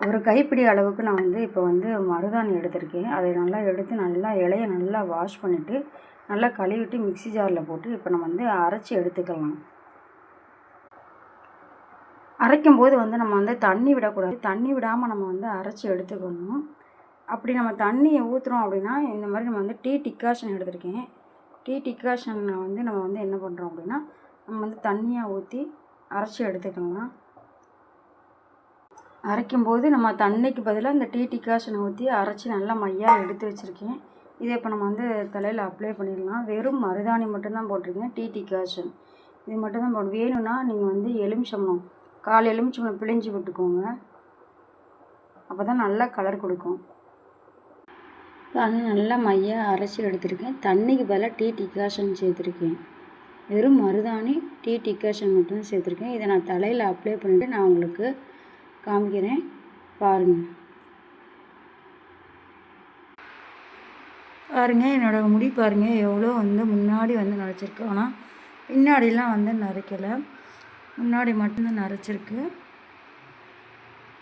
ஒரு கைப்பிடி அளவுக்கு நான் வந்து இப்போ வந்து மருதாணி எடுத்திருக்கேன். அதை நல்லா எடுத்து நல்லா இலையை நல்லா வாஷ் பண்ணிவிட்டு நல்லா கழுவிட்டு மிக்ஸி ஜாரில் போட்டு இப்போ நம்ம வந்து அரைச்சி எடுத்துக்கலாம். அரைக்கும் போது வந்து நம்ம வந்து தண்ணி விடக்கூடாது. தண்ணி விடாமல் நம்ம வந்து அரைச்சி எடுத்துக்கணும். அப்படி நம்ம தண்ணியை ஊற்றுறோம் அப்படின்னா இந்த மாதிரி நம்ம வந்து டீ டிக்காஷன் எடுத்திருக்கேன். டீ டிக்காஷனை வந்து நம்ம வந்து என்ன பண்ணுறோம் அப்படின்னா நம்ம வந்து தண்ணியாக ஊற்றி அரைச்சி எடுத்துக்கலாம். அரைக்கும்போது நம்ம தண்ணிக்கு பதிலாக இந்த டீ டிக்காஷனை ஊற்றி அரைச்சி நல்லா மையாக எடுத்து வச்சுருக்கேன். இதை இப்போ நம்ம வந்து தலையில் அப்ளை பண்ணிடலாம். வெறும் மருதாணி மட்டும்தான் போட்டிருக்கேன். டீ டிக்காஷன் இது மட்டும்தான் போடணும். வேணும்னா நீங்கள் வந்து எலுமிச்சம்பழம் கால் எலுமிச்சம்பழம் பிழிஞ்சு விட்டுக்கோங்க. அப்போ தான் நல்லா கலர் கொடுக்கும். அது நல்லா மையாக அரைச்சி எடுத்திருக்கேன். தண்ணிக்கு பதிலாக டீ டிக்காஷன் சேர்த்துருக்கேன். வெறும் மருதாணி டீ டிக்காஷன் மட்டும் சேர்த்துருக்கேன். இதை நான் தலையில் அப்ளை பண்ணிவிட்டு நான் உங்களுக்கு காமிக்கிறேன் பாருங்கள் பாருங்கள் என்னோடய முடி பாருங்கள் எவ்வளோ வந்து முன்னாடி வந்து நரைச்சிருக்கு. ஆனால் பின்னாடிலாம் வந்து நரைக்கலை. முன்னாடி மட்டும்தான் நரைச்சிருக்கு.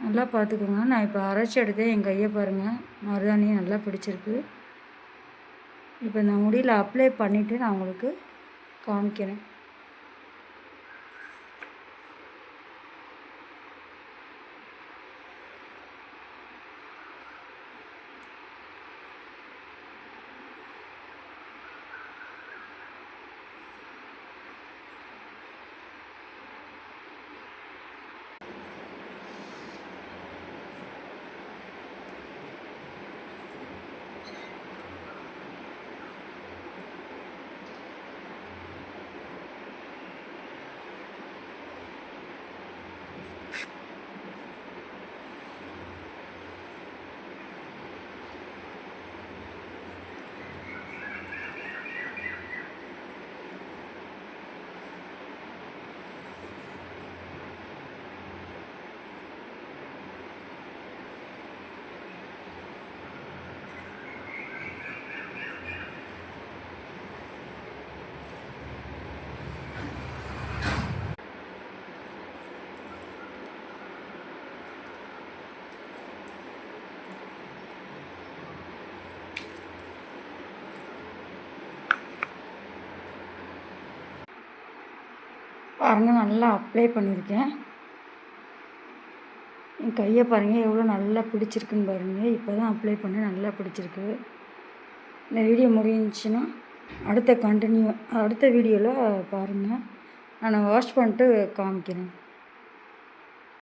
நல்லா பார்த்துக்கோங்க. நான் இப்போ அரைச்சி எடுத்தேன் என் கையை பாருங்கள் மருதாணி நல்லா பிடிச்சிருக்கு. இப்போ இந்த முடியில் அப்ளை பண்ணிவிட்டு நான் உங்களுக்கு காமிக்கிறேன். பாருங்கள் நல்லா அப்ளை பண்ணியிருக்கேன் என் கையை பாருங்கள் எவ்வளோ நல்லா பிடிச்சிருக்குன்னு பாருங்கள் இப்போ தான் அப்ளை பண்ண நல்லா பிடிச்சிருக்கு. இந்த வீடியோ முடிஞ்சுன்னா அடுத்த கண்டினியூ அடுத்த வீடியோவில் பாருங்கள் நான் வாஷ் பண்ணிட்டு காமிக்கிறேன்.